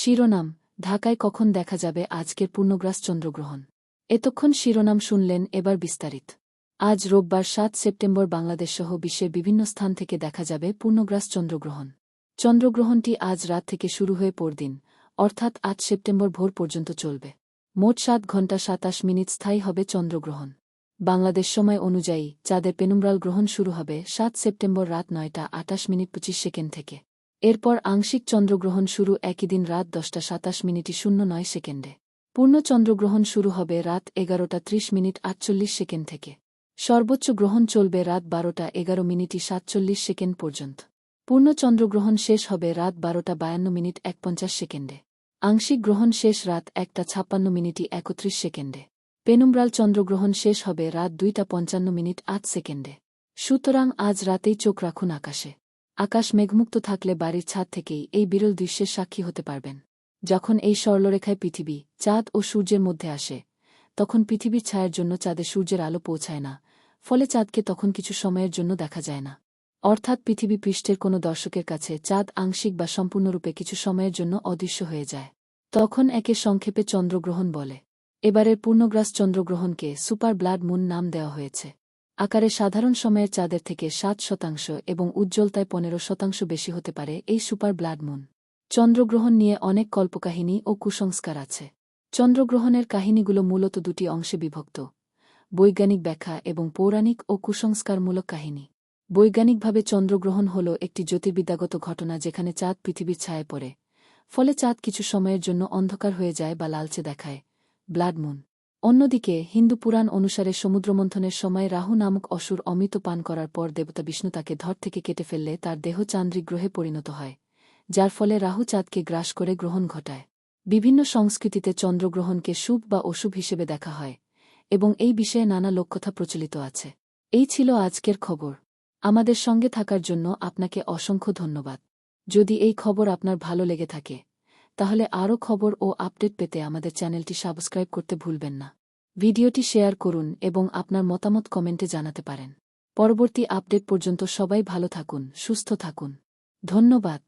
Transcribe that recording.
শিরোনাম, ঢাকায় কখন দেখা যাবে আজকের পূর্ণগ্রাস চন্দ্রগ্রহণ? এতক্ষণ শিরোনাম শুনলেন এবার বিস্তারিত। আজ রোববার সাত সেপ্টেম্বর বাংলাদেশসহ বিশ্বের বিভিন্ন স্থান থেকে দেখা যাবে পূর্ণগ্রাস চন্দ্রগ্রহণ। চন্দ্রগ্রহণটি আজ রাত থেকে শুরু হয়ে পরদিন, অর্থাৎ আজ সেপ্টেম্বর ভোর পর্যন্ত চলবে। মোট সাত ঘণ্টা সাতাশ মিনিট স্থায়ী হবে চন্দ্রগ্রহণ। বাংলাদেশ সময় অনুযায়ী চাঁদের পেনুমরাল গ্রহণ শুরু হবে সাত সেপ্টেম্বর রাত নয়টা আটাশ মিনিট পঁচিশ সেকেন্ড থেকে। এরপর আংশিক চন্দ্রগ্রহণ শুরু একই দিন রাত দশটা সাতাশ মিনিটই শূন্য নয় সেকেন্ডে। পূর্ণ চন্দ্রগ্রহণ শুরু হবে রাত এগারোটা ত্রিশ মিনিট আটচল্লিশ সেকেন্ড থেকে। সর্বোচ্চ গ্রহণ চলবে রাত বারোটা এগারো মিনিটই সাতচল্লিশ সেকেন্ড পর্যন্ত। পূর্ণ চন্দ্রগ্রহণ শেষ হবে রাত বারোটা বায়ান্ন মিনিট একপঞ্চাশ সেকেন্ডে। আংশিক গ্রহণ শেষ রাত একটা ছাপ্পান্ন মিনিটই একত্রিশ সেকেন্ডে। পেনুম্ব্রাল চন্দ্রগ্রহণ শেষ হবে রাত দুইটা পঞ্চান্ন মিনিট আট সেকেন্ডে। সুতরাং আজ রাতেই চোখ রাখুন আকাশে। আকাশ মেঘমুক্ত থাকলে বাড়ির ছাদ থেকেই এই বিরল দৃশ্যের সাক্ষী হতে পারবেন। যখন এই সরলরেখায় পৃথিবী, চাঁদ ও সূর্যের মধ্যে আসে, তখন পৃথিবীর ছায়ার জন্য চাঁদে সূর্যের আলো পৌঁছায় না, ফলে চাঁদকে তখন কিছু সময়ের জন্য দেখা যায় না। অর্থাৎ পৃথিবী পৃষ্ঠের কোনো দর্শকের কাছে চাঁদ আংশিক বা সম্পূর্ণরূপে কিছু সময়ের জন্য অদৃশ্য হয়ে যায়। তখন একে সংক্ষেপে চন্দ্রগ্রহণ বলে। এবারের পূর্ণগ্রাস চন্দ্রগ্রহণকে সুপার ব্লাড মুন নাম দেওয়া হয়েছে। আকারে সাধারণ সময়ের চাঁদের থেকে সাত শতাংশ এবং উজ্জ্বলতায় পনেরো শতাংশ বেশি হতে পারে এই সুপার ব্লাড মুন। চন্দ্রগ্রহণ নিয়ে অনেক কল্পকাহিনী ও কুসংস্কার আছে। চন্দ্রগ্রহণের কাহিনীগুলো মূলত দুটি অংশে বিভক্ত, বৈজ্ঞানিক ব্যাখ্যা এবং পৌরাণিক ও কুসংস্কারমূলক কাহিনী। বৈজ্ঞানিকভাবে চন্দ্রগ্রহণ হল একটি জ্যোতির্বিদ্যাগত ঘটনা যেখানে চাঁদ পৃথিবীর ছায়ে পড়ে, ফলে চাঁদ কিছু সময়ের জন্য অন্ধকার হয়ে যায় বা লালচে দেখায়, ব্লাড মুন। অন্যদিকে, হিন্দু পুরাণ অনুসারে সমুদ্রমন্থনের সময় রাহু নামক অসুর অমৃত পান করার পর দেবতা বিষ্ণু তাকে ধর থেকে কেটে ফেললে তার দেহ চান্দ্রিক গ্রহে পরিণত হয়, যার ফলে রাহু চাঁদকে গ্রাস করে গ্রহণ ঘটায়। বিভিন্ন সংস্কৃতিতে চন্দ্রগ্রহণকে শুভ বা অশুভ হিসেবে দেখা হয়, এবং এই বিষয়ে নানা লোককথা প্রচলিত আছে। এই ছিল আজকের খবর। আমাদের সঙ্গে থাকার জন্য আপনাকে অসংখ্য ধন্যবাদ। যদি এই খবর আপনার ভালো লেগে থাকে, তাহলে আরও খবর ও আপডেট পেতে আমাদের চ্যানেলটি সাবস্ক্রাইব করতে ভুলবেন না। ভিডিওটি শেয়ার করুন এবং আপনার মতামত কমেন্টে জানাতে পারেন। পরবর্তী আপডেট পর্যন্ত সবাই ভালো থাকুন, সুস্থ থাকুন। ধন্যবাদ।